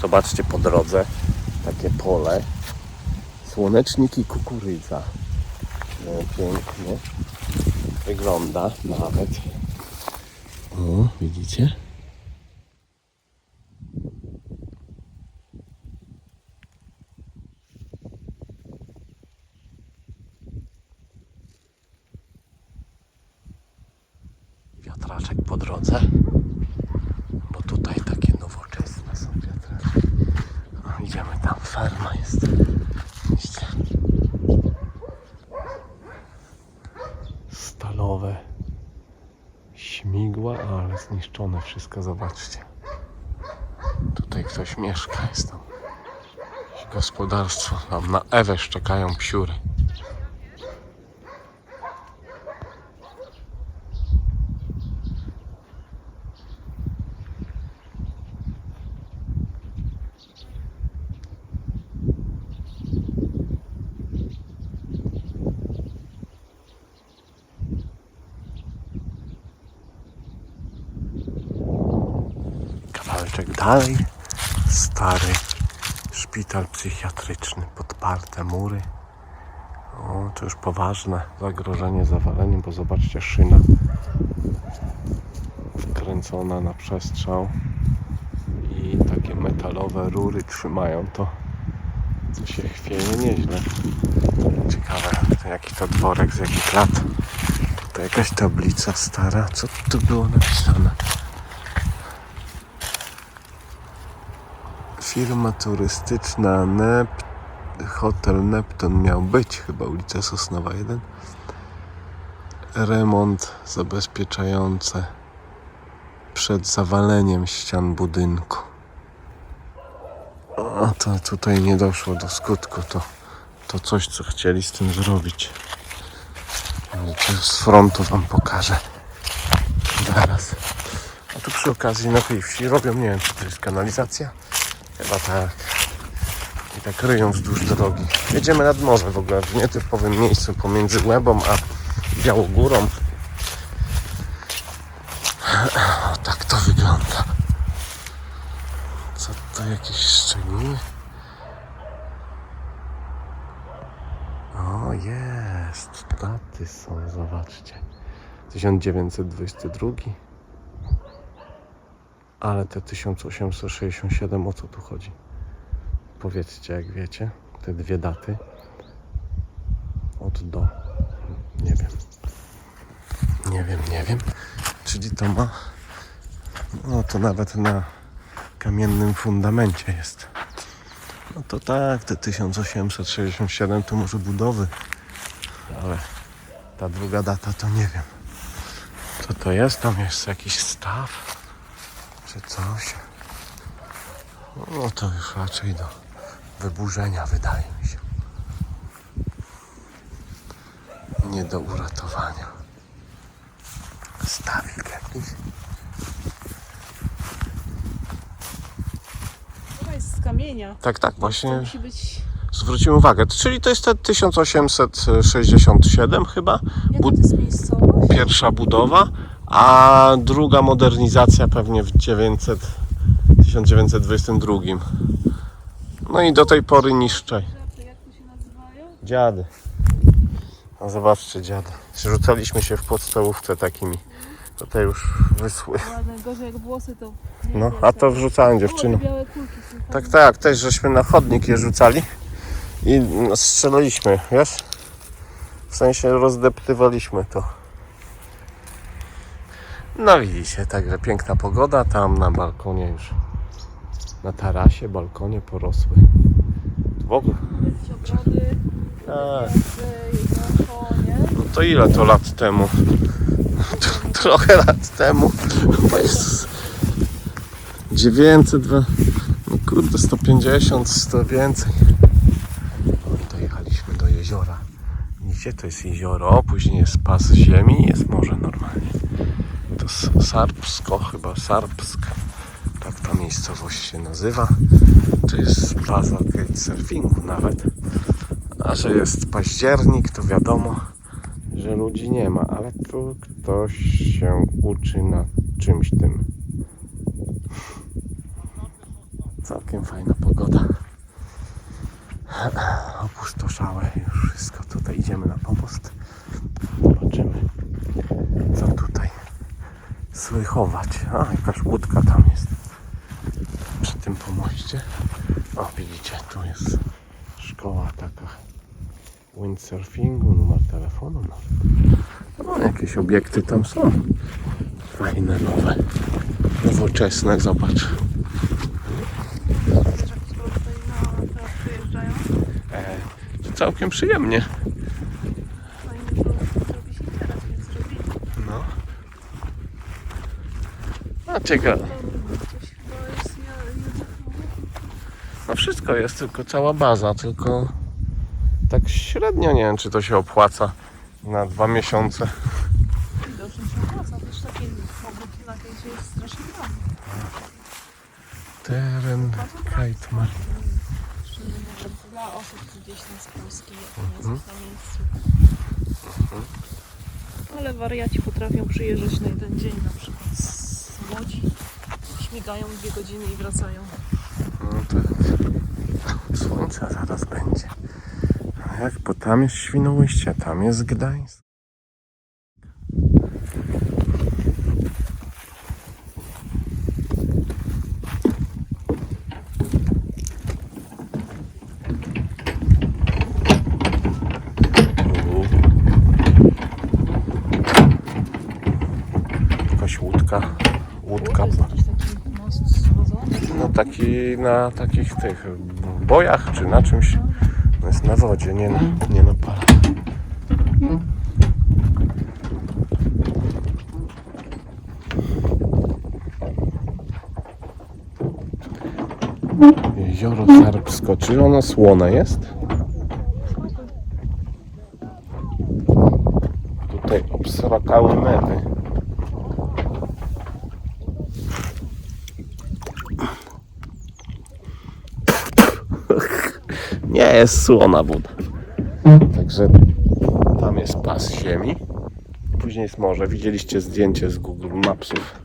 Zobaczcie po drodze takie pole. Słonecznik i kukurydza. No, pięknie. Wygląda nawet. O, widzicie? Wiatraczek po drodze. Bo tutaj takie nowoczesne są wiatraczki. O, ferma jest. Widzicie? Stalowe śmigła, ale zniszczone wszystko, zobaczcie. Tutaj ktoś mieszka, jest tam gospodarstwo. Tam na Ewę szczekają psiury. Kawałeczek dalej stary szpital psychiatryczny, podparte mury. O, to już poważne zagrożenie zawaleniem, bo zobaczcie szyna wkręcona na przestrzał i takie metalowe rury trzymają to, co się chwieje nieźle. Ciekawe, to jaki to dworek, z jakich lat. Tutaj jakaś tablica stara. Co tu było napisane? Firma turystyczna Nept... Hotel Neptun miał być, chyba ulica Sosnowa 1. Remont zabezpieczający przed zawaleniem ścian budynku. A to tutaj nie doszło do skutku. To, to coś, co chcieli z tym zrobić. Z frontu wam pokażę. Zaraz. A tu przy okazji na tej wsi robią, nie wiem czy to jest kanalizacja. Chyba tak. I tak ryją wzdłuż drogi. Jedziemy nad morze w ogóle, w nietypowym miejscu pomiędzy Łebą a Białogórą. O, tak to wygląda. Co to jakieś szczegóły? O, jest. Daty są, zobaczcie. 1922. Ale te 1867, o co tu chodzi? Powiedzcie, jak wiecie, te dwie daty. Od do. Nie wiem. Nie wiem, nie wiem. Czyli to ma. No to nawet na kamiennym fundamencie jest. No to tak, te 1867 to może budowy. Ale ta druga data to nie wiem. Co to jest? Tam jest jakiś staw czy coś. No to już raczej do wyburzenia wydaje mi się. Nie do uratowania. Stawik jakiś. To jest z kamienia. Tak, tak, To właśnie musi być. zwróciłem uwagę. Czyli to jest te 1867 chyba, Jaka to jest miejscowość? pierwsza budowa, a druga modernizacja pewnie w 900, 1922. No i do tej pory nazywają? Dziady. No zobaczcie dziady. Rzucaliśmy się w podstawówce takimi. Tutaj już wyschły. Ładne, gorzej jak włosy to. No, a to wrzucałem są Tak, tak, też żeśmy na chodnik je rzucali i no, strzelaliśmy, wiesz? W sensie rozdeptywaliśmy to. No widzicie, także piękna pogoda, tam na balkonie już, na tarasie, balkonie porosły. W ogóle, tak, no to ile to lat temu? Trochę lat temu, bo jest 900, dwa- no kurde, 150, 100 więcej. O, dojechaliśmy do jeziora. Widzicie, to jest jezioro, później jest pas ziemi jest morze normalnie. Sarpsko, chyba Sarpsk, tak ta miejscowość się nazywa. To jest baza kitesurfingu nawet. A że jest październik, to wiadomo, że ludzi nie ma, ale tu ktoś się uczy na czymś tym. Całkiem fajna pogoda. Opustoszałe już wszystko. Tutaj idziemy na pomost. Zobaczymy, co tutaj słychować. A, jakaś łódka tam jest. Przy tym pomoście. O, widzicie, tu jest szkoła taka windsurfingu, numer telefonu. No, no jakieś obiekty tam są. Fajne, nowe, nowoczesne, zobacz. E, całkiem przyjemnie. Fajnie to zrobić i teraz, więc zrobili. No. A ciekawe. Coś chyba jest ja, jednak, No wszystko jest, tylko cała baza, tylko tak średnio nie wiem, czy to się opłaca na dwa miesiące. no, widocznie się opłaca. Też takie pogód na kejsie jest strasznie mało. Teren Kite Mar. Szczególnie Dla osób gdzieś z Polski, Mhm. jest na miejscu. Ale wariaci potrafią przyjeżdżać na jeden dzień na przykład z Łodzi. Śmigają dwie godziny i wracają. No tak. Słońce zaraz będzie. A jak, bo tam jest Świnoujście, tam jest Gdańsk. Jakaś łódka. Jest. No taki na takich tych bojach czy na czymś. No jest na wodzie, nie na, nie na pale. Jezioro Serbsko. Czy ono słone jest? Tutaj obsrakały medy. Nie jest słona woda. Także tam jest pas ziemi. Później jest morze. Widzieliście zdjęcie z Google Mapsów.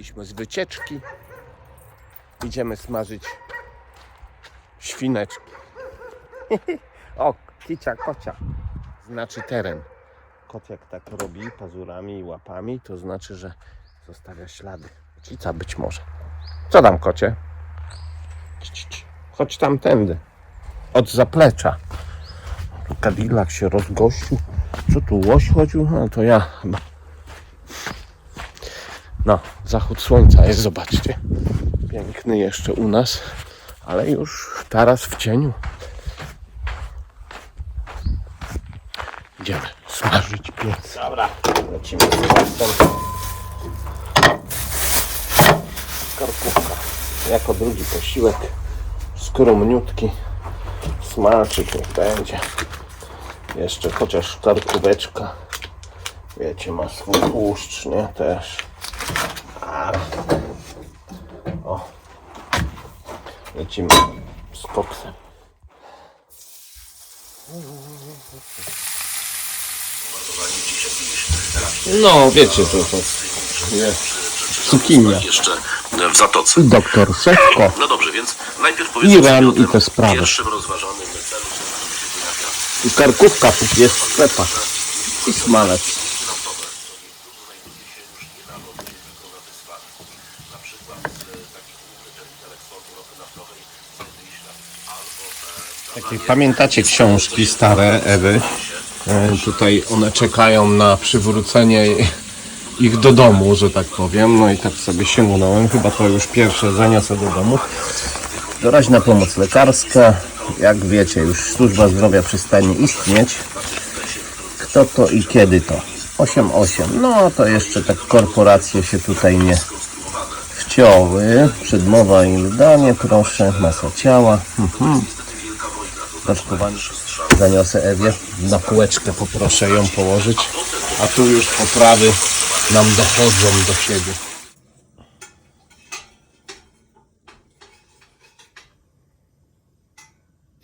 Wróciliśmy z wycieczki. Idziemy smażyć świneczki. o, kicia, kocia. Znaczy teren. Kot jak tak robi pazurami i łapami, to znaczy, że zostawia ślady. Cica być może. Co tam, kocie? Ci, ci, ci. Chodź tamtędy. Od zaplecza. Tu Cadillac się rozgościł. Co tu, łoś chodził? No to ja chyba. No, zachód słońca jest, zobaczcie. Piękny jeszcze u nas, ale już teraz w cieniu. Idziemy smażyć piec. Dobra, lecimy z pastem. Karkówka. Jako drugi posiłek. Skromniutki. Smaczyk niech będzie. Jeszcze chociaż karkóweczka. Wiecie, ma swój tłuszcz, nie? Też. O. Lecimy z koksem. No, wiecie, to to jest cukinia. jeszcze w Zatoce. Doktor Szewko No dobrze, więc najpierw powiedzmy Iran i te sprawy. pierwszym rozważanym celu, i karkówka jest w sklepach. I smalec. Naftowe, to niektórzy znajdują się już niedawno, gdzieś tylko na wyspach. Na przykład e, taki główny terminal eksportu ropy naftowej znajduje się albo Takie, pamiętacie książki stare Ewy? E, Tutaj one czekają na przywrócenie ich do domu, że tak powiem. No i tak sobie sięgnąłem. Chyba to już pierwsze zaniosę do domu. Doraźna pomoc lekarska. Jak wiecie, już służba zdrowia przestanie istnieć. Kto to i kiedy to? 8-8. No to jeszcze tak korporacje się tutaj nie wciąły. Przedmowa i danie, proszę. Masa ciała. Mhm. Zaniosę Ewie. Na półeczkę poproszę ją położyć. A tu już potrawy nam dochodzą do siebie.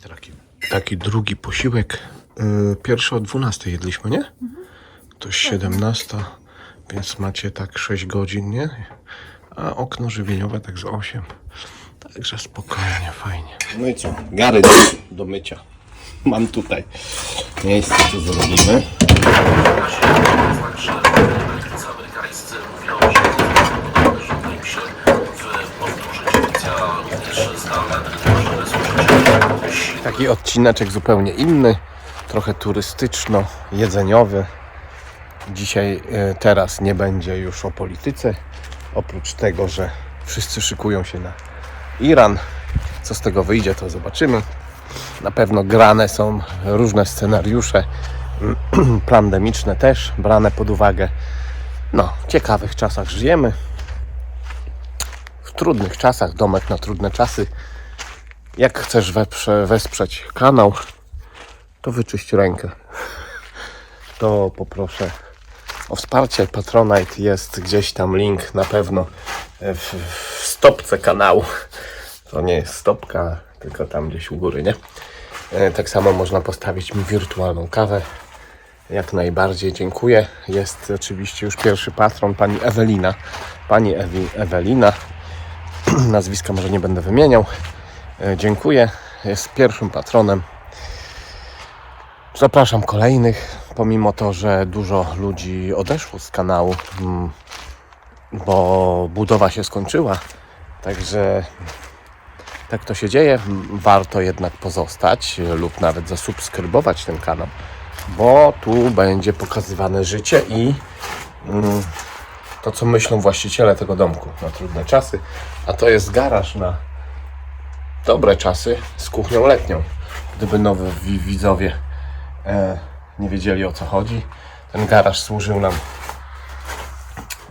Taki, taki drugi posiłek. Yy, pierwszy o 12 jedliśmy, nie? To 17, więc macie tak 6 godzin, nie? A okno żywieniowe tak z 8. Także spokojnie, fajnie. No i co? Gary do, do mycia. Mam tutaj miejsce, co zrobimy. Taki odcineczek zupełnie inny, trochę turystyczno-jedzeniowy. Dzisiaj, e, teraz nie będzie już o polityce, oprócz tego, że wszyscy szykują się na Iran. Co z tego wyjdzie, to zobaczymy. Na pewno grane są różne scenariusze, pandemiczne też, brane pod uwagę. No, w ciekawych czasach żyjemy. W trudnych czasach, domek na trudne czasy. Jak chcesz weprze, wesprzeć kanał, to wyczyść rękę. To poproszę o wsparcie. Patronite jest gdzieś tam link na pewno w, w stopce kanału. To nie jest stopka, tylko tam gdzieś u góry, nie? E, Tak samo można postawić mi wirtualną kawę. Jak najbardziej dziękuję. Jest oczywiście już pierwszy patron, pani Ewelina. Pani Ewi, Ewelina. Nazwiska może nie będę wymieniał. E, Dziękuję. Jest pierwszym patronem. Zapraszam kolejnych, pomimo to, że dużo ludzi odeszło z kanału, mm, bo budowa się skończyła. Także tak to się dzieje. Warto jednak pozostać lub nawet zasubskrybować ten kanał, bo tu będzie pokazywane życie i mm, to, co myślą właściciele tego domku na trudne czasy. A to jest garaż na dobre czasy z kuchnią letnią. Gdyby nowi wi- widzowie nie wiedzieli o co chodzi, ten garaż służył nam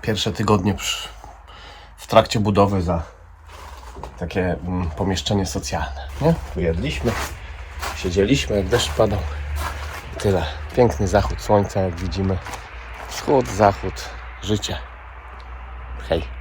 pierwsze tygodnie przy, w trakcie budowy za takie mm, pomieszczenie socjalne. Nie? Tu jedliśmy, siedzieliśmy, jak deszcz padał. Tyle. Piękny zachód słońca, jak widzimy. Wschód, zachód, życie. Hej.